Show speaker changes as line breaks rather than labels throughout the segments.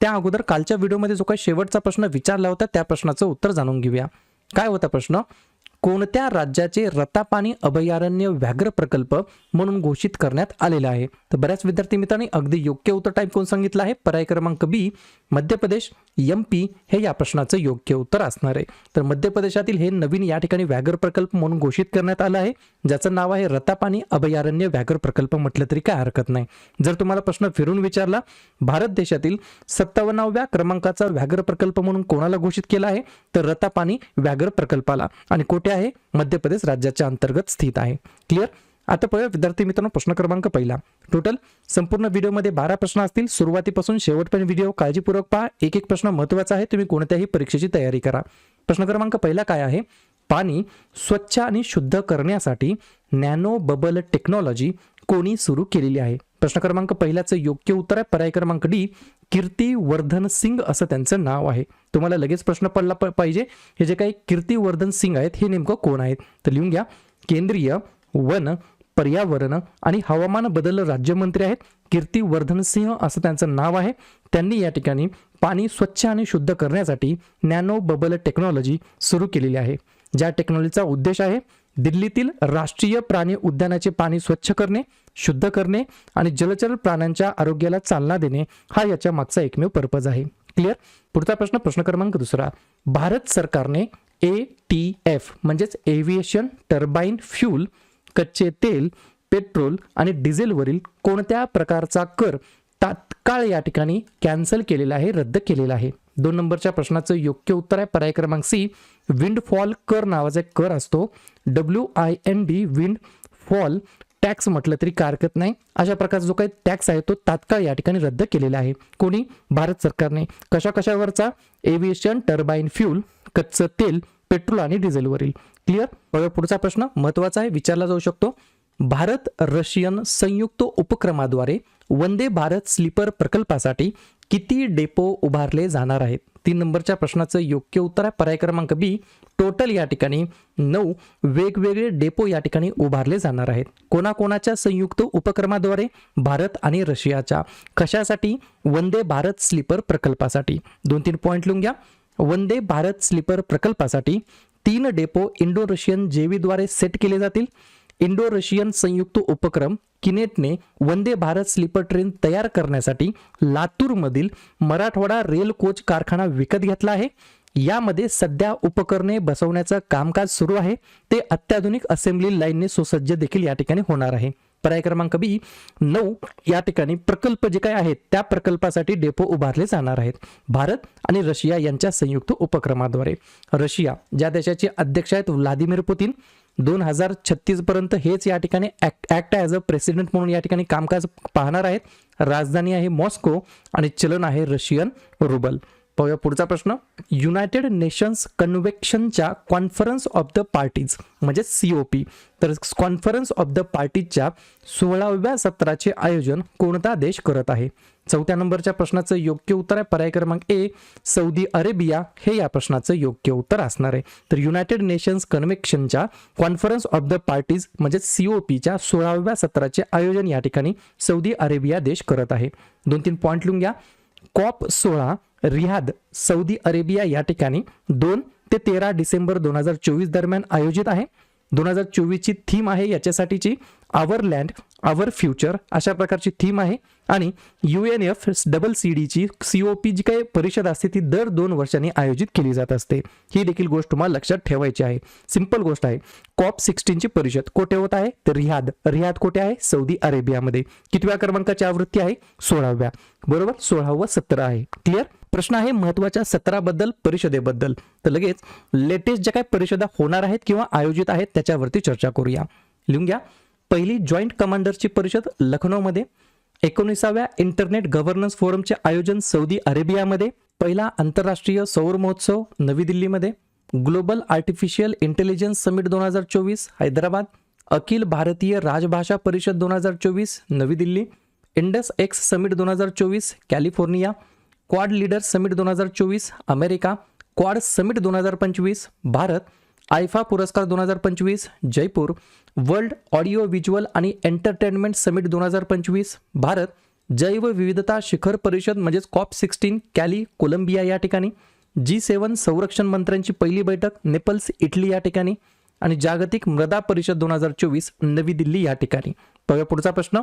त्या अगोदर कालच्या व्हिडिओमध्ये जो काही शेवटचा प्रश्न विचारला होता त्या प्रश्नाचं उत्तर जाणून घेऊया. काय होता प्रश्न? कोणत्या राज्याचे रतापाणी अभयारण्य व्याघ्र प्रकल्प म्हणून घोषित करण्यात आलेला आहे? तर बऱ्याच विद्यार्थी मित्रांनी अगदी योग्य उत्तर टाईप कोण सांगितलं आहे. पर्याय क्रमांक बी मध्य प्रदेश एम पी हे या प्रश्नाचं योग्य उत्तर असणार आहे. तर मध्य प्रदेशातील हे नवीन या ठिकाणी व्याघ्र प्रकल्प म्हणून घोषित करण्यात आलं आहे. ज्याचं नाव आहे रतापाणी अभयारण्य व्याघ्र प्रकल्प म्हटलं तरी काय हरकत नाही. जर तुम्हाला प्रश्न फिरून विचारला भारत देशातील सत्तावन्नाव्या क्रमांकाचा व्याघ्र प्रकल्प म्हणून कोणाला घोषित केला आहे? तर रतापाणी व्याघ्र प्रकल्पाला. आणि कुठे आहे? मध्य प्रदेश राज्याच्या अंतर्गत स्थित आहे. क्लिअर आता पाहूया विद्यार्थी मित्रांनो प्रश्न क्रमांक पहिला. टोटल संपूर्ण व्हिडिओमध्ये बारा प्रश्न असतील. सुरुवातीपासून शेवटपर्यंत व्हिडिओ काळजीपूर्वक पहा. एक एक प्रश्न महत्त्वाचा आहे. तुम्ही कोणत्याही परीक्षेची तयारी करा. प्रश्न क्रमांक पहिला काय आहे? पाणी स्वच्छ आणि शुद्ध करण्यासाठी नॅनो बबल टेक्नॉलॉजी कोणी सुरू केलेली आहे? प्रश्न क्रमांक पहिल्याचं योग्य उत्तर आहे. पर्याय क्रमांक डी कीर्ती वर्धन सिंग असं त्यांचं नाव आहे. तुम्हाला लगेच प्रश्न पडला प- पाहिजे. हे जे काही कीर्ती वर्धन सिंग आहेत हे नेमकं कोण आहेत? तर लिहून घ्या. केंद्रीय वन पर्यावरण आणि हवामान बदल राज्यमंत्री आहेत. कीर्ती वर्धन सिंह असं त्यांचं नाव आहे. त्यांनी या ठिकाणी पाणी स्वच्छ आणि शुद्ध करण्यासाठी नॅनो बबल टेक्नॉलॉजी सुरू केलेली आहे. ज्या टेक्नॉलॉजीचा उद्देश आहे दिल्लीतील राष्ट्रीय प्राणी उद्यानाचे पाणी स्वच्छ करणे शुद्ध करणे आणि जलचर प्राण्यांच्या आरोग्याला चालना देणे हा याच्या मागचा एकमेव पर्पज आहे. क्लिअर? पुढचा प्रश्न प्रश्न क्रमांक दुसरा. भारत सरकारने ए टी एफ म्हणजेच एव्हिएशन टर्बाईन फ्यूल कच्चे तेल पेट्रोल आणि डिझेलवरील कोणत्या प्रकारचा कर तात्काळ या ठिकाणी कॅन्सल केलेला आहे रद्द केलेला आहे? दोन नंबरच्या प्रश्नाचं योग्य उत्तर आहे. पर्याय क्रमांक सी विंड फॉल कर नावाचा एक कर असतो. W I N D windfall tax म्हटलं तरी काय हरकत नाही. अशा प्रकारचा जो काही टॅक्स आहे तो तात्काळ या ठिकाणी रद्द केलेला आहे. कोणी? भारत सरकारने. कशा कशावरचा एव्हिएशन टर्बाईन फ्यूल कच्चं तेल पेट्रोल आणि डिझेलवरील. क्लिअर पुढचा प्रश्न महत्त्वाचा आहे विचारला जाऊ शकतो. भारत रशियन संयुक्त उपक्रमाद्वारे वंदे भारत स्लीपर प्रकल्पासाठी किती डेपो उभारले जाणार आहेत? तीन नंबरच्या प्रश्नाचं योग्य उत्तर आहे. पर्याय क्रमांक बी टोटल या ठिकाणी नऊ वेगवेगळे डेपो या ठिकाणी उभारले जाणार आहेत. कोणाकोणाच्या संयुक्त उपक्रमाद्वारे भारत आणि रशियाच्या कशासाठी वंदे भारत स्लीपर प्रकल्पासाठी? दोन तीन पॉईंट लिहून घ्या. वंदे भारत स्लीपर प्रकल्पासाठी तीन डेपो इंडो रशियन जेवीद्वारे सेट केले जातील. इंडो रशियन संयुक्त उपक्रम किनेटने वंदे भारत स्लीपर ट्रेन तयार करण्यासाठी लातूरमधील मराठवाडा रेल कोच कारखाना विकत घेतला आहे. यामध्ये सध्या उपकरणे बसवण्याचं कामकाज सुरू आहे. ते अत्याधुनिक असेंब्ली लाईनने सुसज्ज देखील या ठिकाणी होणार आहे. पर्याय क्रमांक बी नऊ या ठिकाणी प्रकल्प जे काय आहेत त्या प्रकल्पासाठी डेपो उभारले जाणार आहेत. भारत आणि रशिया यांच्या संयुक्त उपक्रमाद्वारे. रशिया ज्या देशाचे अध्यक्ष आहेत व्लादिमीर पुतीन दोन हजार छत्तीस पर्यंत हेच या ठिकाणी ऍक्ट ॲज अ प्रेसिडेंट म्हणून या ठिकाणी कामकाज पाहणार आहेत. राजधानी आहे मॉस्को आणि चलन आहे रशियन रुबल. पाहूया पुढचा प्रश्न. युनायटेड नेशन्स कन्व्हेक्शनच्या कॉन्फरन्स ऑफ द पार्टीज म्हणजे सी ओ पी तर कॉन्फरन्स ऑफ द पार्टीजच्या सोळाव्या सत्राचे आयोजन कोणता देश करत आहे? चौथ्या नंबरच्या प्रश्नाचं योग्य उत्तर आहे. पर्याय क्रमांक ए सौदी अरेबिया. हे या प्रश्नाचं योग्य उत्तर असणार आहे. तर युनायटेड नेशन्स कन्व्हेक्शनच्या कॉन्फरन्स ऑफ द पार्टीज म्हणजे सीओ पीच्या सोळाव्या सत्राचे आयोजन या ठिकाणी सौदी अरेबिया देश करत आहे. दोन तीन पॉईंट लिहून घ्या. कॉप सोळा रियाद सौदी अरेबिया या ठिकाणी दोन ते तेरा डिसेंबर दोन हजार चोवीस दरम्यान आयोजित आहे. दोन हजार चोवीसची थीम आहे याच्यासाठीची. आवर लँड आवर फ्युचर अशा प्रकारची थीम आहे. आणि U N F double C डीची C O P जी काही परिषद असते ती दर दोन वर्षांनी आयोजित केली जात असते. ही देखील गोष्ट तुम्हाला लक्षात ठेवायची आहे. सिंपल गोष्ट आहे. कॉप सिक्स्टीनची परिषद कोठे होत आहे? तर रियाद. रियाद कोठे आहे? सौदी अरेबियामध्ये. कितव्या क्रमांकाची आवृत्ती आहे? सोळाव्या. बरोबर? सोळावं सतरा आहे. क्लिअर प्रश्न आहे महत्त्वाच्या सत्राबद्दल परिषदेबद्दल. तर लगेच लेटेस्ट ज्या काही परिषदा होणार आहेत किंवा आयोजित आहेत त्याच्यावरती चर्चा करूया. लिहून घ्या. पहिली जॉईंट कमांडरची परिषद लखनौमध्ये एकोणीसाव्या इंटरनेट गव्हर्नन्स फोरमचे आयोजन सौदी अरेबियामध्ये पहिला आंतरराष्ट्रीय सौर महोत्सव नवी दिल्लीमध्ये ग्लोबल आर्टिफिशियल इंटेलिजन्स समिट दोन हजार चोवीस हैदराबाद अखिल भारतीय राजभाषा परिषद दोन हजार चोवीस नवी दिल्ली इंडस एक्स समिट दोन हजार चोवीस कॅलिफोर्निया क्वाड लीडर समिट दोन हजार चोवीस अमेरिका क्वाड समिट दोन हजार पंचवीस भारत आयफा पुरस्कार दोन हजार पंचवीस जयपूर वर्ल्ड ऑडिओ व्हिज्युअल आणि एंटरटेनमेंट समिट दोन हजार पंचवीस भारत जैवविविधता शिखर परिषद म्हणजेच कॉप सिक्स्टीन कॅली कोलंबिया या ठिकाणी जी सेवन संरक्षण मंत्र्यांची पहिली बैठक नेपल्स इटली या ठिकाणी आणि जागतिक मृदा परिषद दोन हजार चोवीस नवी दिल्ली या ठिकाणी. बघा पुढचा प्रश्न.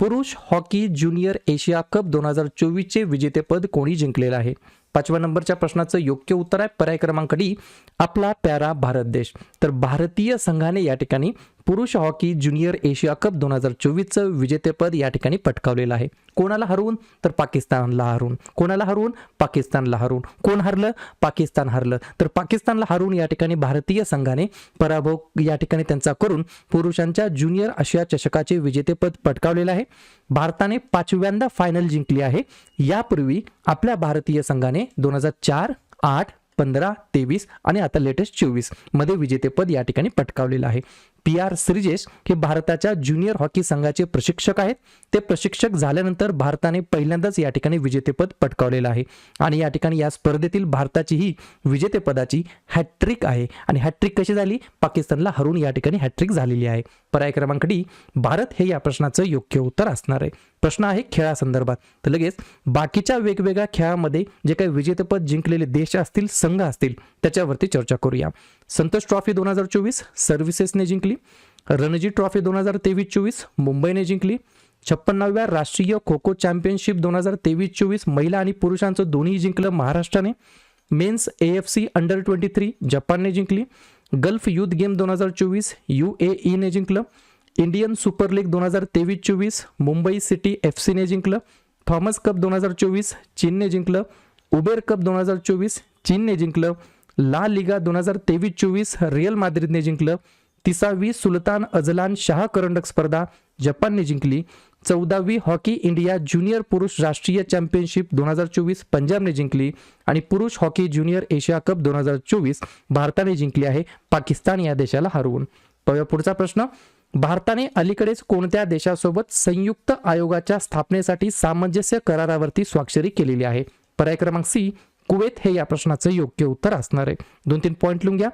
पुरुष हॉकी ज्युनियर एशिया कप दोन हजार चोवीसचे विजेतेपद कोणी जिंकलेलं आहे? पाचव्या नंबरच्या प्रश्नाचं योग्य उत्तर आहे. पर्याय क्रमांक डी आपला प्यारा भारत देश. तर भारतीय संघाने या ठिकाणी पुरुष हॉकी ज्युनियर एशिया कप दोन हजार चोवीसचं विजेतेपद या ठिकाणी पटकावलेलं आहे. कोणाला हरवून? तर पाकिस्तानला हरवून. कोणाला हरवून? पाकिस्तानला हरवून. कोण हरलं? पाकिस्तान हरलं. तर पाकिस्तानला हरवून या ठिकाणी भारतीय संघाने पराभव या ठिकाणी त्यांचा करून पुरुषांच्या ज्युनियर आशिया चषकाचे विजेतेपद पटकावलेलं आहे. भारताने पाचव्यांदा फायनल जिंकली आहे. यापूर्वी आपल्या भारतीय संघाने दोन हजार चार आठ पंधरा तेवीस आणि आता लेटेस्ट चोवीसमध्ये विजेतेपद या ठिकाणी पटकावलेलं आहे. पी आर श्रीजेश हे भारताच्या ज्युनियर हॉकी संघाचे प्रशिक्षक आहेत. ते प्रशिक्षक झाल्यानंतर भारताने पहिल्यांदाच या ठिकाणी विजेतेपद पटकावलेलं आहे. आणि या ठिकाणी या स्पर्धेतील भारताची ही विजेतेपदाची हॅट्रिक आहे. आणि हॅट्रिक कशी झाली? पाकिस्तानला हरून या ठिकाणी हॅट्रिक झालेली आहे. पर्याय क्रमांक डी भारत हे या प्रश्नाचं योग्य उत्तर असणार आहे. प्रश्न आहे खेळासंदर्भात. तर लगेच बाकीच्या वेगवेगळ्या खेळामध्ये जे काही विजेतेपद जिंकलेले देश असतील संघ असतील त्याच्यावरती चर्चा करूया. संतोष ट्रॉफी दोन हजार चोवीस सर्व्हिसेसने जिंकली. रणजी ट्रॉफी दोन हजार तेवीस चोवीस मुंबईने जिंकली. छप्पन्नाव्या राष्ट्रीय खो खो चॅम्पियनशिप दोन हजार तेवीस चोवीस महिला आणि पुरुषांचं दोन्ही जिंकलं महाराष्ट्राने. Men's A F C under twenty three जपानने जिंकली. गल्फ युथ गेम दोन हजार चोवीस यू ए ईने जिंकलं. इंडियन सुपर लीग दोन हजार तेवीस चोवीस मुंबई सिटी एफ सीने जिंकलं. थॉमस कप दोन हजार चोवीस चीनने जिंकलं. उबेर कप दोन हजार चोवीस चीनने जिंकलं. ला लिगा दोन हजार तेवीस चोवीस रिअल माद्रिदने जिंकलं. तिसावी सुलतान अजलान शाह करंडक स्पर्धा जपानने जिंकली. चौदावी हॉकी इंडिया ज्युनियर पुरुष राष्ट्रीय चॅम्पियनशिप दोन हजार चोवीस पंजाबने जिंकली. आणि पुरुष हॉकी ज्युनियर एशिया कप दोन हजार चोवीस भारताने जिंकली आहे. पाकिस्तान या देशाला हरवून. पाहूया पुढचा प्रश्न. भारताने अलीकडेच कोणत्या देशासोबत संयुक्त आयोगाच्या स्थापनेसाठी सामंजस्य करारावरती स्वाक्षरी केलेली आहे? पर्याय क्रमांक सी कुवेत हे या प्रश्नाचं योग्य उत्तर असणार आहे. दोन तीन पॉईंट लिहून घ्या.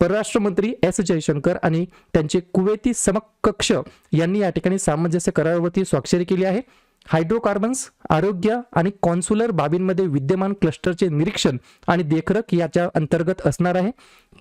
परराष्ट्र मंत्री एस जयशंकर आणि त्यांचे कुवेती समकक्ष यांनी या ठिकाणी सामंजस्य करारावरती स्वाक्षरी केली आहे. हायड्रोकार्बन्स आरोग्य आणि कॉन्सुलर बाबींमध्ये विद्यमान क्लस्टरचे निरीक्षण आणि देखरेख याच्या अंतर्गत असणार आहे.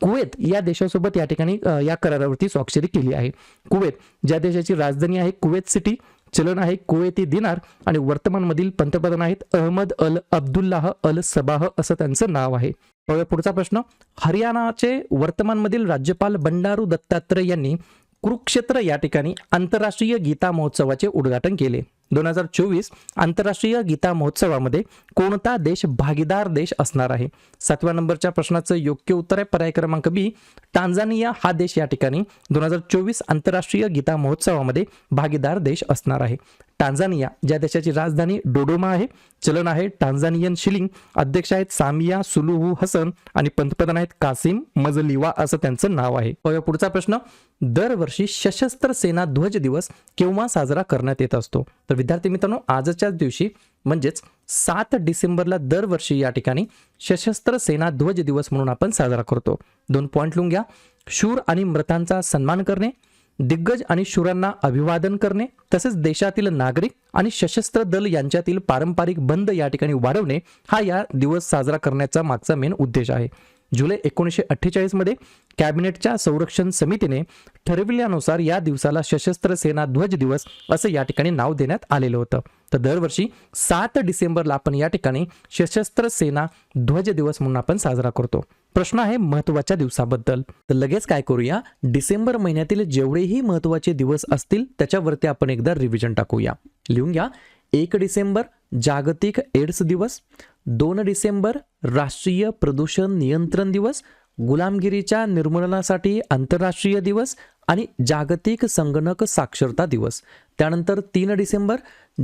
कुवेत या देशासोबत या ठिकाणी या करारावरती स्वाक्षरी केली आहे. कुवेत ज्या देशाची राजधानी आहे कुवेत सिटी चलन आहे कुवेती दिनार आणि वर्तमानमधील पंतप्रधान आहेत Ahmad Al Abdullah Al Sabah असं त्यांचं नाव आहे. पुढचा प्रश्न. हरियाणाचे वर्तमानमधील राज्यपाल बंडारू दत्तात्रय यांनी कुरुक्षेत्र या ठिकाणी आंतरराष्ट्रीय गीता महोत्सवाचे उद्घाटन केले. दोन हजार चोवीस आंतरराष्ट्रीय गीता महोत्सवामध्ये कोणता देश भागीदार देश असणार आहे? सातव्या नंबरच्या प्रश्नाचं योग्य उत्तर आहे पर्याय क्रमांक बी. टांझानिया हा देश या ठिकाणी दोन हजार चोवीस आंतरराष्ट्रीय गीता महोत्सवामध्ये भागीदार देश असणार आहे. टांझानिया ज्या देशाची राजधानी डोडोमा आहे चलन आहे टांझानियन शिलिंग. अध्यक्ष आहेत सामिया सुलुहू हसन आणि पंतप्रधान आहेत कासिम मजलिवा असं त्यांचं नाव आहे. पुढचा प्रश्न. दरवर्षी सशस्त्र सेना ध्वज दिवस केव्हा साजरा करण्यात येत असतो? तर विद्यार्थी मित्रांनो आजच्याच दिवशी म्हणजेच सात डिसेंबरला दरवर्षी या ठिकाणी सशस्त्र सेना ध्वज दिवस म्हणून आपण साजरा करतो. दोन पॉईंट लिहून घ्या. शूर आणि मृतांचा सन्मान करणे. दिग्गज आणि शूरांना अभिवादन करणे तसेच देशातील नागरिक आणि सशस्त्र दल यांच्यातील पारंपरिक बंद या ठिकाणी वाढवणे हा या दिवस साजरा करण्याचा मागचा मेन उद्देश आहे. जुलै एकोणीसशे अठ्ठेचाळीसमध्ये कॅबिनेटच्या संरक्षण समितीने ठरविल्यानुसार या दिवसाला सशस्त्र सेना ध्वज दिवस असं या ठिकाणी नाव देण्यात आलेलं होतं. तर दरवर्षी सात डिसेंबरला आपण या ठिकाणी सशस्त्र सेना ध्वज दिवस म्हणून आपण साजरा करतो. प्रश्न आहे महत्त्वाच्या दिवसाबद्दल. तर लगेच काय करूया? डिसेंबर महिन्यातील जेवढेही महत्त्वाचे दिवस असतील त्याच्यावरती आपण एकदा रिव्हिजन टाकूया. लिहून घ्या. एक डिसेंबर जागतिक एड्स दिवस दोन डिसेंबर राष्ट्रीय प्रदूषण नियंत्रण दिवस गुलामगिरीच्या निर्मूलनासाठी आंतरराष्ट्रीय दिवस आणि जागतिक संगणक साक्षरता दिवस. त्यानंतर तीन डिसेंबर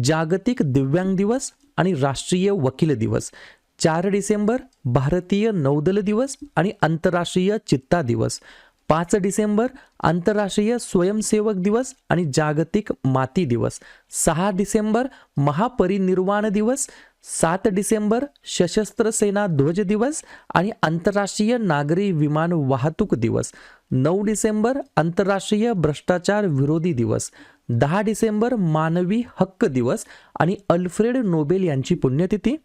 जागतिक दिव्यांग दिवस आणि राष्ट्रीय वकील दिवस. चार डिसेंबर भारतीय नौदल दिवस आणि आंतरराष्ट्रीय चित्ता दिवस. पाच डिसेंबर आंतरराष्ट्रीय स्वयंसेवक दिवस आणि जागतिक माती दिवस. सहा डिसेंबर महापरिनिर्वाण दिवस. सात डिसेंबर सशस्त्र सेना ध्वज दिवस आणि आंतरराष्ट्रीय नागरी विमान वाहतूक दिवस. नऊ डिसेंबर आंतरराष्ट्रीय भ्रष्टाचार विरोधी दिवस. दहा डिसेंबर मानवी हक्क दिवस आणि अल्फ्रेड नोबेल यांची पुण्यतिथी.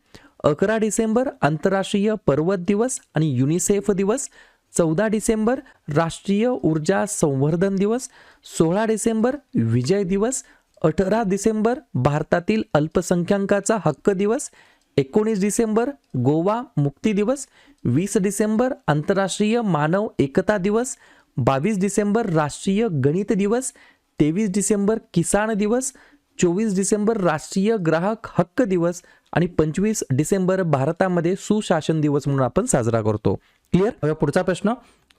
अकरा डिसेंबर आंतरराष्ट्रीय पर्वत दिवस आणि युनिसेफ दिवस. चौदा डिसेंबर राष्ट्रीय ऊर्जा संवर्धन दिवस सोळा डिसेंबर विजय दिवस अठरा डिसेंबर भारतातील अल्पसंख्याकाचा हक्क दिवस एकोणीस डिसेंबर गोवा मुक्ती दिवस वीस डिसेंबर आंतरराष्ट्रीय मानव एकता दिवस बावीस डिसेंबर राष्ट्रीय गणित दिवस तेवीस डिसेंबर किसान दिवस चोवीस डिसेंबर राष्ट्रीय ग्राहक हक्क दिवस आणि पंचवीस डिसेंबर भारतामध्ये सुशासन दिवस म्हणून आपण साजरा करतो. क्लिअर? पुढचा प्रश्न.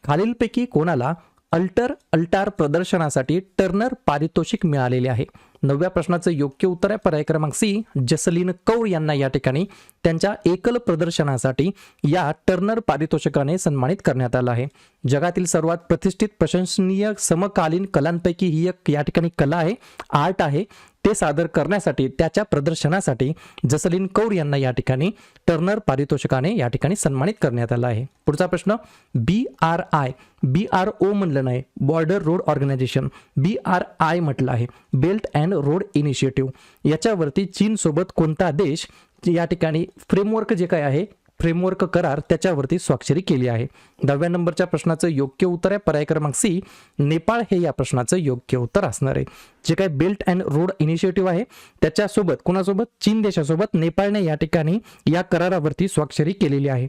खालीलपैकी कोणाला अल्टर अल्टार प्रदर्शनासाठी टर्नर पारितोषिक मिळालेले आहे? नवव्या प्रश्नाचं योग्य उत्तर आहे पर्याय क्रमांक सी. जसलीन कौर यांना या ठिकाणी त्यांच्या एकल प्रदर्शनासाठी या टर्नर पारितोषिकाने सन्मानित करण्यात आलं आहे. जगातील सर्वात प्रतिष्ठित प्रशंसनीय समकालीन कलांपैकी ही एक या ठिकाणी कला आहे. आर्ट आहे. ते सादर करण्यासाठी त्याच्या प्रदर्शनासाठी जसलीन कौर यांना या ठिकाणी टर्नर पारितोषिकाने या ठिकाणी सन्मानित करण्यात आलं आहे. पुढचा प्रश्न B R I B R O म्हणलं नाही border road organisation B R I म्हटलं आहे बेल्ट अँड रोड इनिशिएटिव्ह याच्यावरती चीनसोबत कोणता देश या ठिकाणी फ्रेमवर्क जे काय आहे फ्रेमवर्क करार त्याच्यावरती स्वाक्षरी केली आहे. दहाव्या नंबरच्या प्रश्नाचं योग्य उत्तर आहे. पर्याय क्रमांक सी नेपाळ हे या प्रश्नाचं योग्य उत्तर असणार आहे. जे काय बेल्ट अँड रोड इनिशिएटिव्ह आहे त्याच्यासोबत कोणासोबत? चीन देशासोबत. नेपाळने या ठिकाणी या करारावरती स्वाक्षरी केलेली आहे.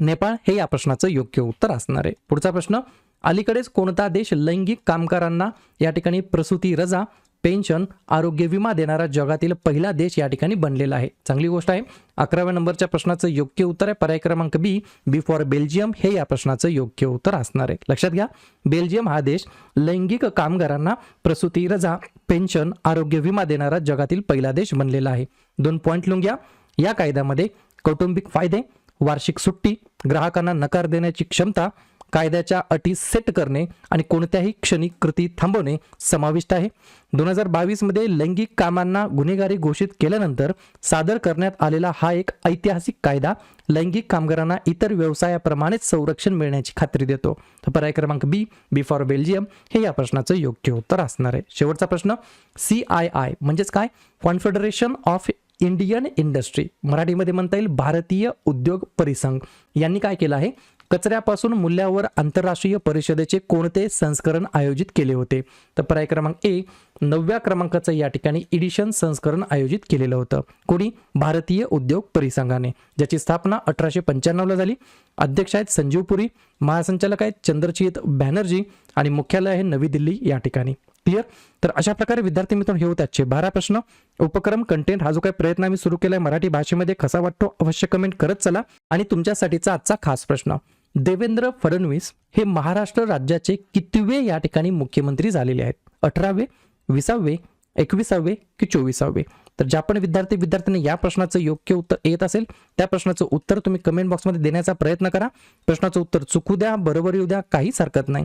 नेपाळ हे या प्रश्नाचं योग्य उत्तर असणार आहे. पुढचा प्रश्न अलीकडेच कोणता देश लैंगिक कामगारांना या ठिकाणी प्रसूती रजा पेन्शन आरोग्य विमा देणारा जगातील पहिला देश या ठिकाणी बनलेला आहे. चांगली गोष्ट आहे. अकराव्या नंबरच्या प्रश्नाचं योग्य उत्तर आहे. पर्याय क्रमांक बी बी फॉर बेल्जियम हे या प्रश्नाचं योग्य उत्तर असणार आहे. लक्षात घ्या बेल्जियम हा देश लैंगिक कामगारांना प्रसूती रजा पेन्शन आरोग्य विमा देणारा जगातील पहिला देश बनलेला आहे. दोन पॉईंट लिहून घ्या. या कायद्यामध्ये कौटुंबिक फायदे वार्षिक सुट्टी ग्राहकांना नकार देण्याची क्षमता कायद्याच्या अटी सेट करणे आणि कोणत्याही क्षणी कृती थांबवणे समाविष्ट आहे. दोन हजार बावीसमध्ये लैंगिक कामांना गुन्हेगारी घोषित केल्यानंतर सादर करण्यात आलेला हा एक ऐतिहासिक कायदा लैंगिक कामगारांना इतर व्यवसायाप्रमाणेच संरक्षण मिळण्याची खात्री देतो. तर पर्याय क्रमांक बी बी फॉर बेल्जियम हे या प्रश्नाचं योग्य उत्तर असणार आहे. शेवटचा प्रश्न सी आय आय म्हणजेच काय? कॉन्फेडरेशन ऑफ इंडियन इंडस्ट्री मराठीमध्ये म्हणता येईल भारतीय उद्योग परिसंघ. यांनी काय केलं आहे? कचऱ्यापासून मूल्यावर आंतरराष्ट्रीय परिषदेचे कोणते संस्करण आयोजित केले होते? तर पर्याय क्रमांक ए नवव्या क्रमांकाचं या ठिकाणी इडिशन संस्करण आयोजित केलेलं होतं. कोणी? भारतीय उद्योग परिसंघाने. ज्याची स्थापना अठराशे पंच्याण्णवला झाली. अध्यक्ष आहेत संजीव पुरी महासंचालक आहेत चंद्रचित बॅनर्जी आणि मुख्यालय आहे नवी दिल्ली या ठिकाणी. क्लिअर तर अशा प्रकारे विद्यार्थी मित्रांनो हे होते आजचे बारा प्रश्न. उपक्रम कंटेंट हा जो काही प्रयत्न आम्ही सुरू केलाय मराठी भाषेमध्ये कसा वाटतो अवश्य कमेंट करत चला. आणि तुमच्यासाठीचा आजचा खास प्रश्न. देवेंद्र फडणवीस हे महाराष्ट्र राज्याचे कितवे या ठिकाणी मुख्यमंत्री झालेले आहेत? अठरावे विसावे एकविसावे की चोवीसावे? तर ज्या पण विद्यार्थी विद्यार्थ्यांनी या प्रश्नाचं योग्य उत्तर येत असेल त्या प्रश्नाचं उत्तर तुम्ही कमेंट बॉक्समध्ये देण्याचा प्रयत्न करा. प्रश्नाचं उत्तर चुकू द्या बरोबर येऊ द्या काहीच हरकत नाही.